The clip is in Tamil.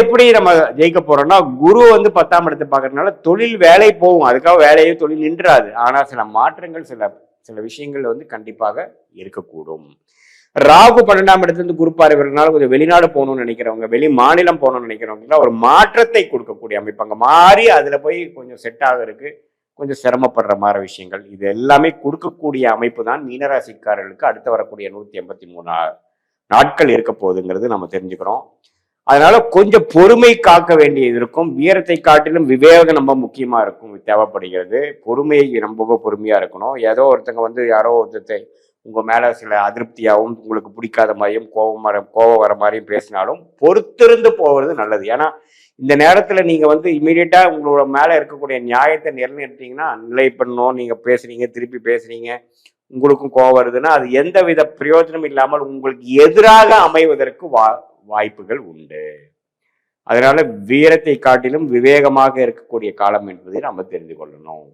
எப்படி நம்ம ஜெயிக்க போறோம்னா குரு வந்து பத்தாம் இடத்தை பார்க்கறதுனால தொழில் வேலை போகும். அதுக்காக வேலையே தொழில் நின்றாது. ஆனா சில மாற்றங்கள் சில சில விஷயங்கள் வந்து கண்டிப்பாக இருக்கக்கூடும். ராகு பன்னெண்டாம் இடத்துல இருந்து குரு பார்வைனால கொஞ்சம் வெளிநாடு போகணும்னு நினைக்கிறவங்க வெளி மாநிலம் போகணும்னு நினைக்கிறவங்கலாம் ஒரு மாற்றத்தை கொடுக்கக்கூடிய அமைப்பு அங்க மாறி அதுல போய் கொஞ்சம் செட் ஆகிறதுக்கு கொஞ்சம் சிரமப்படுற மாதிரி விஷயங்கள். இது எல்லாமே கொடுக்கக்கூடிய அமைப்பு தான் மீனராசிக்காரர்களுக்கு அடுத்து வரக்கூடிய நூத்தி எண்பத்தி மூணு நாட்கள் இருக்க போகுதுங்கிறது நம்ம தெரிஞ்சுக்கிறோம். அதனால கொஞ்சம் பொறுமை காக்க வேண்டியது இருக்கும். வீரத்தை காட்டிலும் விவேகம் ரொம்ப முக்கியமா இருக்கும். தேவைப்படுகிறது. பொறுமை ரொம்ப பொறுமையா இருக்கணும். ஏதோ ஒருத்தங்க வந்து யாரோ ஒருத்தத்தை உங்க மேல சில அதிருப்தியாகவும் உங்களுக்கு பிடிக்காத மாதிரியும் கோபம் வர கோபம் வர மாதிரியும் பேசினாலும் பொறுத்திருந்து போவது நல்லது. ஏன்னா இந்த நேரத்துல நீங்க வந்து இமீடியட்டா உங்களோட மேல இருக்கக்கூடிய நியாயத்தை நிர்ணயிட்டீங்கன்னா நிலை பண்ணணும் நீங்க பேசுறீங்க திருப்பி பேசுறீங்க உங்களுக்கும் கோபம் வருதுன்னா அது எந்த வித பிரயோஜனம் இல்லாமல் உங்களுக்கு எதிராக அமைவதற்கு வா வாய்ப்புகள் உண்டு. அதனால வீரத்தை காட்டிலும் விவேகமாக இருக்கக்கூடிய காலம் என்பதை நம்ம தெரிந்து கொள்ளணும்.